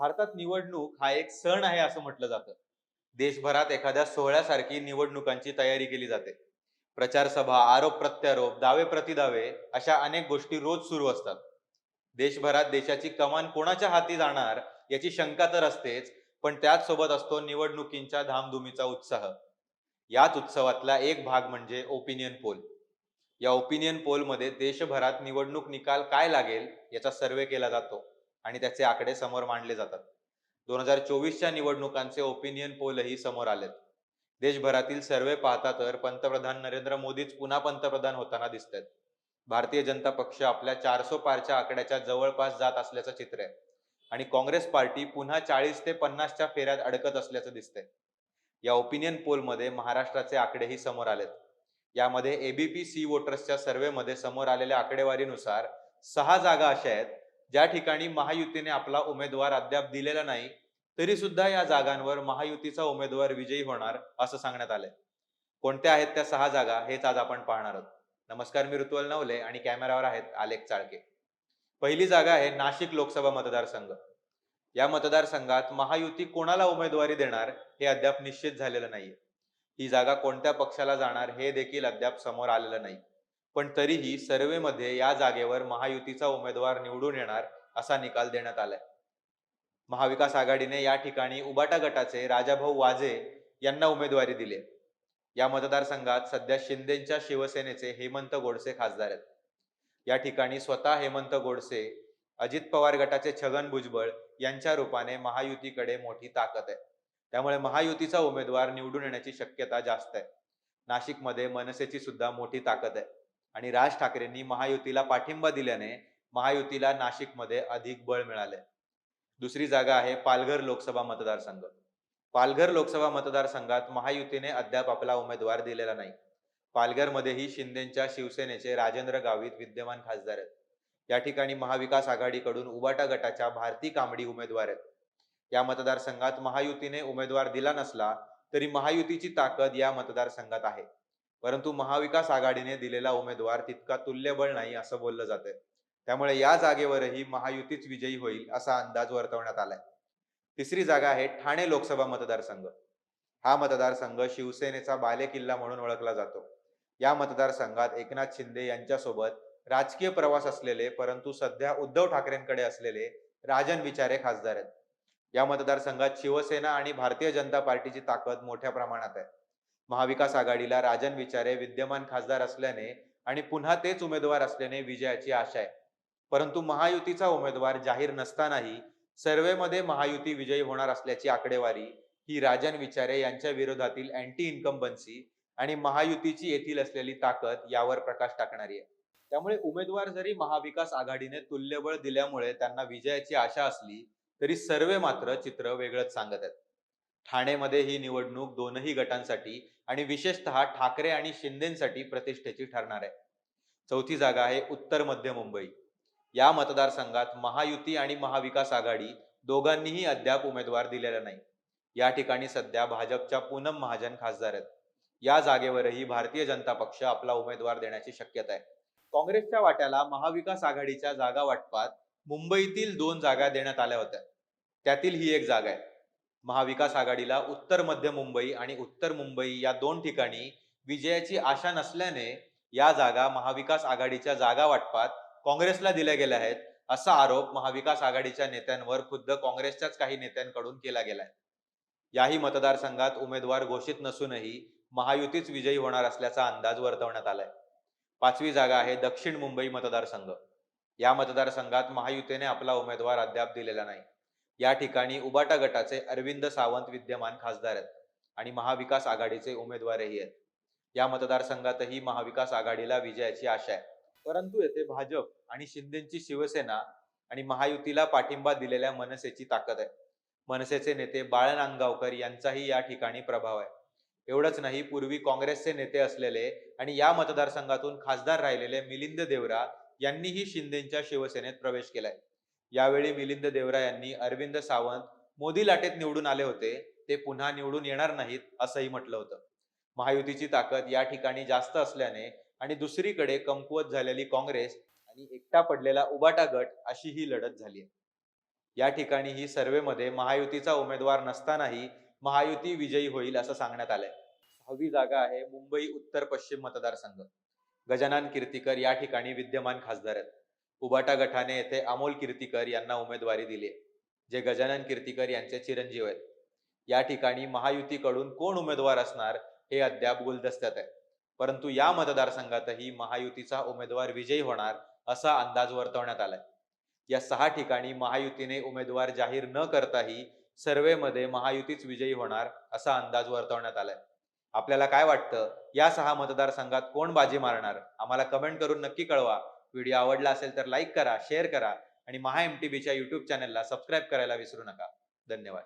भारतात निवडणूक हा एक सण आहे असं म्हटलं जातं. देशभरात एखाद्या सोहळ्यासारखी निवडणुकांची तयारी केली जाते. प्रचार सभा आरोप प्रत्यारोप दावे प्रतिदावे अशा अनेक गोष्टी रोज सुरू असतात. देशभरात देशाची कमान कोणाच्या हाती जाणार याची शंका तर असतेच पण त्याच सोबत असतो निवडणुकींच्या धामधुमीचा उत्साह. याच उत्सवातला एक भाग म्हणजे ओपिनियन पोल या ओपिनियन पोलमध्ये देशभरात निवडणूक निकाल काय लागेल याचा सर्वे केला जातो. आणि त्याचे आकडे समोर मांडले जातात. दोन हजार चोवीसच्या निवडणुकांचे ओपिनियन पोलही समोर आलेत. देशभरातील सर्वे पाहता तर पंतप्रधान नरेंद्र मोदीच पुन्हा पंतप्रधान होताना दिसत आहेत भारतीय जनता पक्ष आपल्या चारसो पारच्या आकड्याच्या जवळपास जात असल्याचं चित्र आहे. आणि काँग्रेस पार्टी पुन्हा चाळीस ते पन्नासच्या फेऱ्यात अडकत असल्याचं दिसतंय. या ओपिनियन पोलमध्ये महाराष्ट्राचे आकडेही समोर आलेत. यामध्ये एबीपी सी वोटर्सच्या सर्व्हेमध्ये समोर आलेल्या आकडेवारीनुसार सहा जागा अशा आहेत ज्या ठिकाणी महायुतीने आपला उमेदवार अद्याप दिलेला नाही तरी सुद्धा या जागांवर महायुतीचा उमेदवार विजयी होणार असं सांगण्यात आलंय. कोणत्या आहेत त्या सहा जागा हेच आज आपण पाहणार आहोत. नमस्कार मी ऋतुवल नवले आणि कॅमेरावर आहेत आलेख चाळके. पहिली जागा आहे नाशिक लोकसभा मतदारसंघ. या मतदारसंघात महायुती कोणाला उमेदवारी देणार हे अद्याप निश्चित झालेलं नाहीये. ही जागा कोणत्या पक्षाला जाणार हे देखील अद्याप समोर आलेलं नाही. पण तरीही सर्वेमध्ये या जागेवर महायुतीचा उमेदवार निवडून येणार असा निकाल देण्यात आलाय. महाविकास आघाडीने या ठिकाणी उबाटा गटाचे राजाभाऊ वाजे यांना उमेदवारी दिली या मतदारसंघात सध्या शिंदेच्या शिवसेनेचे हेमंत गोडसे खासदार आहेत. या ठिकाणी स्वतः हेमंत गोडसे अजित पवार गटाचे छगन भुजबळ यांच्या रूपाने महायुतीकडे मोठी ताकद आहे. त्यामुळे महायुतीचा उमेदवार निवडून येण्याची शक्यता जास्त आहे. नाशिकमध्ये मनसेची सुद्धा मोठी ताकद आहे. आणि राज ठाकरेंनी महायुतीला पाठिंबा दिल्याने महायुतीला नाशिकमध्ये अधिक बळ मिळाले. दुसरी जागा आहे पालघर लोकसभा मतदारसंघ. पालघर लोकसभा मतदारसंघात महायुतीने अद्याप आपला उमेदवार दिलेला नाही. पालघरमध्येही शिंदेच्या शिवसेनेचे राजेंद्र गावित विद्यमान खासदार आहेत. या ठिकाणी महाविकास आघाडीकडून उबाटा गटाच्या भारती कांबडी उमेदवार आहेत. या मतदारसंघात महायुतीने उमेदवार दिला नसला तरी महायुतीची ताकद या मतदारसंघात आहे. परंतु महाविकास आघाडीने दिलेला उमेदवार तितका तुल्यबळ नाही असं बोललं जातंय. त्यामुळे या जागेवरही महायुतीच विजयी होईल असा अंदाज वर्तवण्यात आलाय. तिसरी जागा आहे ठाणे लोकसभा मतदारसंघ. हा मतदारसंघ शिवसेनेचा बालेकिल्ला म्हणून ओळखला जातो. या मतदारसंघात एकनाथ शिंदे यांच्यासोबत राजकीय प्रवास असलेले परंतु सध्या उद्धव ठाकरेंकडे असलेले राजन विचारे खासदार आहेत. या मतदारसंघात शिवसेना आणि भारतीय जनता पार्टीची ताकद मोठ्या प्रमाणात आहे. महाविकास आघाडीला राजन विचारे विद्यमान खासदार असल्याने आणि पुन्हा तेच उमेदवार असल्याने विजयाची आशा आहे. परंतु महायुतीचा उमेदवार जाहीर नसतानाही सर्वेमध्ये महायुती विजयी होणार असल्याची आकडेवारी ही राजन विचारे यांच्या विरोधातील अँटी इन्कम्बन्सी आणि महायुतीची येथील असलेली ताकद यावर प्रकाश टाकणारी आहे. त्यामुळे उमेदवार जरी महाविकास आघाडीने तुल्यबळ दिल्यामुळे त्यांना विजयाची आशा असली तरी सर्वे मात्र चित्र वेगळंच सांगत आहेत. ठाणेमध्ये ही निवडणूक दोनही गटांसाठी आणि विशेषतः ठाकरे आणि शिंदेसाठी प्रतिष्ठेची ठरणार आहे. चौथी जागा आहे उत्तर मध्य मुंबई. या मतदारसंघात महायुती आणि महाविकास आघाडी दोघांनीही अद्याप उमेदवार दिलेला नाही. या ठिकाणी सध्या भाजपच्या पूनम महाजन खासदार आहेत. या जागेवरही भारतीय जनता पक्ष आपला उमेदवार देण्याची शक्यता आहे. काँग्रेसच्या वाट्याला महाविकास आघाडीच्या जागा वाटपात मुंबईतील दोन जागा देण्यात आल्या होत्या. त्यातील ही एक जागा आहे. महाविकास आघाडीला उत्तर मध्य मुंबई आणि उत्तर मुंबई या दोन ठिकाणी विजयाची आशा नसल्याने या जागा महाविकास आघाडीच्या जागा वाटपात काँग्रेसला दिल्या गेल्या आहेत असा आरोप महाविकास आघाडीच्या नेत्यांवर खुद्द काँग्रेसच्याच काही नेत्यांकडून केला गेलाय. याही मतदारसंघात उमेदवार घोषित नसूनही महायुतीच विजयी होणार असल्याचा अंदाज वर्तवण्यात आलाय. पाचवी जागा आहे दक्षिण मुंबई मतदारसंघ. या मतदारसंघात महायुतीने आपला उमेदवार अद्याप दिलेला नाही. या ठिकाणी उबाटा गटाचे अरविंद सावंत विद्यमान खासदार आहेत आणि महाविकास आघाडीचे उमेदवारही आहेत. या मतदारसंघातही महाविकास आघाडीला विजयाची आशा आहे. परंतु येथे भाजप आणि शिंदेची शिवसेना आणि महायुतीला पाठिंबा दिलेल्या मनसेची ताकद आहे. मनसेचे नेते बाळ नांदगावकर यांचाही या ठिकाणी प्रभाव आहे. एवढंच नाही पूर्वी काँग्रेसचे नेते असलेले आणि या मतदारसंघातून खासदार राहिलेले मिलिंद देवरा यांनीही शिंदेच्या शिवसेनेत प्रवेश केलाय. यावेळी मिलिंद देवरा यांनी अरविंद सावंत मोदी लाटेत निवडून आले होते ते पुन्हा निवडून येणार नाहीत असंही म्हटलं होतं. महायुतीची ताकद या ठिकाणी जास्त असल्याने आणि दुसरीकडे कमकुवत झालेली काँग्रेस आणि एकटा पडलेला उबाटा गट अशी ही लढत झाली आहे. या ठिकाणी ही सर्वेमध्ये महायुतीचा उमेदवार नसतानाही महायुती विजयी होईल असं सांगण्यात आलंय. सहावी जागा आहे मुंबई उत्तर पश्चिम मतदारसंघ. गजानन कीर्तीकर या ठिकाणी विद्यमान खासदार आहेत. उबाटा गटाने येथे अमोल कीर्तीकर यांना उमेदवारी दिली जे गजानन कीर्तीकर यांचे चिरंजीव आहेत. या ठिकाणी महायुतीकडून कोण उमेदवार असणार हे अद्याप गुलदस्त्यात आहे. परंतु या मतदारसंघातही महायुतीचा उमेदवार विजयी होणार असा अंदाज वर्तवण्यात आलाय. या सहा ठिकाणी महायुतीने उमेदवार जाहीर न करताही सर्वेमध्ये महायुतीच विजयी होणार असा अंदाज वर्तवण्यात आलाय. आपल्याला काय वाटतं? या सहा मतदारसंघात कोण बाजी मारणार? आम्हाला कमेंट करून नक्की कळवा. व्हिडिओ आवडला असेल तर लाईक करा शेअर करा आणि महा एम टी बीच्या युट्यूब चॅनलला सबस्क्राईब करायला विसरू नका. धन्यवाद.